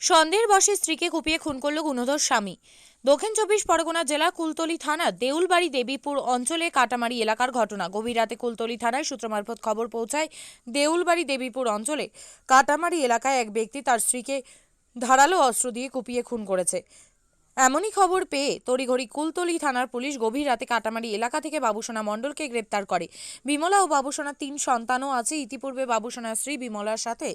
সন্দেহের বসে স্ত্রীকে কুপিয়ে খুন করল গুণধর স্বামী। দক্ষিণ চব্বিশ পরগনা জেলা কুলতলি থানা দেউলবাড়ি দেবীপুর অঞ্চলে কাটামারি এলাকার ঘটনা। গভীর রাতে কুলতলি থানায় সূত্র মারফত খবর পৌঁছায় দেউলবাড়ি দেবীপুর অঞ্চলে কাটামারি এলাকায় এক ব্যক্তি তার স্ত্রীকে ধারালো অস্ত্র দিয়ে কুপিয়ে খুন করেছে। এমনই খবর পেয়ে তড়িঘড়ি কুলতলি থানার পুলিশ গভীর রাতে কাটামারি এলাকা থেকে বাবুসোনা মণ্ডলকে গ্রেপ্তার করে। বিমলা ও বাবুসোনার তিন সন্তানও আছে। ইতিপূর্বে বাবুসোনার স্ত্রী বিমলার সাথে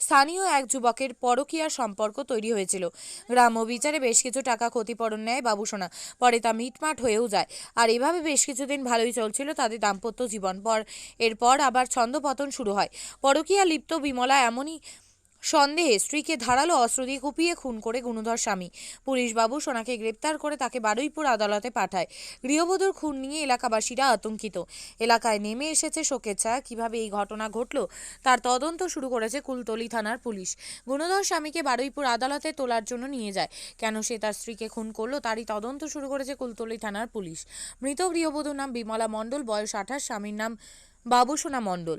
স্থানীয় এক যুবকের পরকীয়া সম্পর্ক তৈরি হয়েছিল। গ্রাম্য বিচারে বেশ কিছু টাকা ক্ষতিপূরণ নেয় বাবুসোনা। পরে তা মিটমাট হয়েও যায়। আর এভাবে বেশ কিছুদিন ভালোই চলছিল তাদের দাম্পত্য জীবন। পর এরপর আবার ছন্দপতন শুরু হয়। পরকীয়া লিপ্ত বিমলা এমনই সন্দেহে স্ত্রীকে ধারালো অস্ত্র দিয়ে কুপিয়ে খুন করে গুণধর স্বামী। পুলিশ বাবু সোনাকে গ্রেপ্তার করে তাকে বারুইপুর আদালতে পাঠায়। গৃহবধূর খুন নিয়ে এলাকাবাসীরা আতঙ্কিত। এলাকায় নেমে এসেছে শোকের ছায়া। কীভাবে এই ঘটনা ঘটল তার তদন্ত শুরু করেছে কুলতলি থানার পুলিশ। গুণধর স্বামীকে বারুইপুর আদালতে তোলার জন্য নিয়ে যায়। কেন সে তার স্ত্রীকে খুন করল তারই তদন্ত শুরু করেছে কুলতলি থানার পুলিশ। মৃত গৃহবধূর নাম বিমলা মণ্ডল। বয়স আঠাশ। স্বামীর নাম বাবুসোনা মণ্ডল।